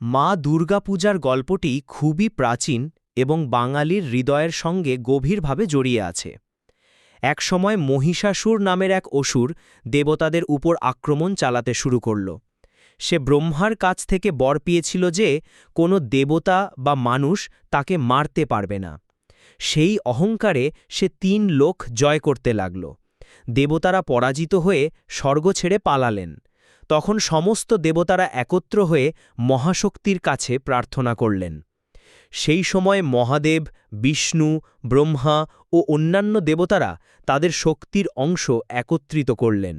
মা দুর্গাপূজার গল্পটি খুবই প্রাচীন এবং বাঙালির হৃদয়ের সঙ্গে গভীরভাবে জড়িয়ে আছে। একসময় মহিষাসুর নামের এক অসুর দেবতাদের উপর আক্রমণ চালাতে শুরু করল। সে ব্রহ্মার কাছ থেকে বর পেয়েছিল যে, কোনো দেবতা বা মানুষ তাকে মারতে পারবে না। সেই অহংকারে সে তিন লোক জয় করতে লাগল। দেবতারা পরাজিত হয়ে স্বর্গ ছেড়ে পালালেন। তখন সমস্ত দেবতারা একত্র হয়ে মহাশক্তির কাছে প্রার্থনা করলেন। সেই সময় মহাদেব, বিষ্ণু, ব্রহ্মা ও অন্যান্য দেবতারা তাদের শক্তির অংশ একত্রিত করলেন।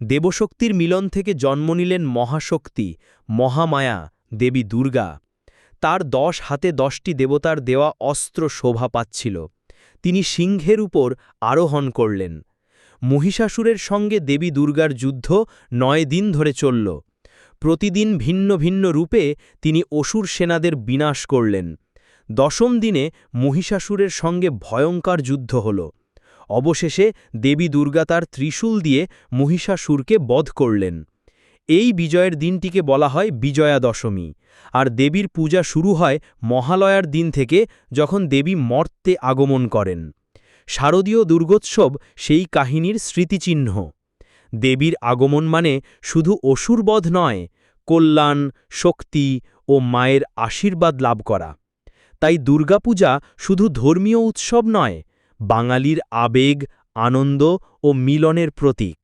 দেবশক্তির মিলন থেকে জন্ম নিলেন মহাশক্তি, মহামায়া, দেবী দুর্গা। তার দশ হাতে দশটি দেবতার দেওয়া অস্ত্র শোভা পাচ্ছিল। তিনি সিংহের উপর আরোহণ করলেন। মহিষাসুরের সঙ্গে দেবী দুর্গার যুদ্ধ নয় দিন ধরে চলল। প্রতিদিন ভিন্ন ভিন্ন রূপে তিনি অসুর সেনাদের বিনাশ করলেন। দশম দিনে মহিষাসুরের সঙ্গে ভয়ঙ্কর যুদ্ধ হল। অবশেষে দেবী দুর্গা তার ত্রিশূল দিয়ে মহিষাসুরকে বধ করলেন। এই বিজয়ের দিনটিকে বলা হয় বিজয়া দশমী আর দেবীর পূজা শুরু হয় মহালয়ার দিন থেকে যখন দেবী মর্তে আগমন করেন। শারদীয় দুর্গোৎসব সেই কাহিনীর স্মৃতিচিহ্ন। দেবীর আগমন মানে শুধু অসুরবধ নয়, কল্যাণ, শক্তি ও মায়ের আশীর্বাদ লাভ করা। তাই দুর্গাপূজা শুধু ধর্মীয় উৎসব নয়, বাঙালির আবেগ, আনন্দ ও মিলনের প্রতীক।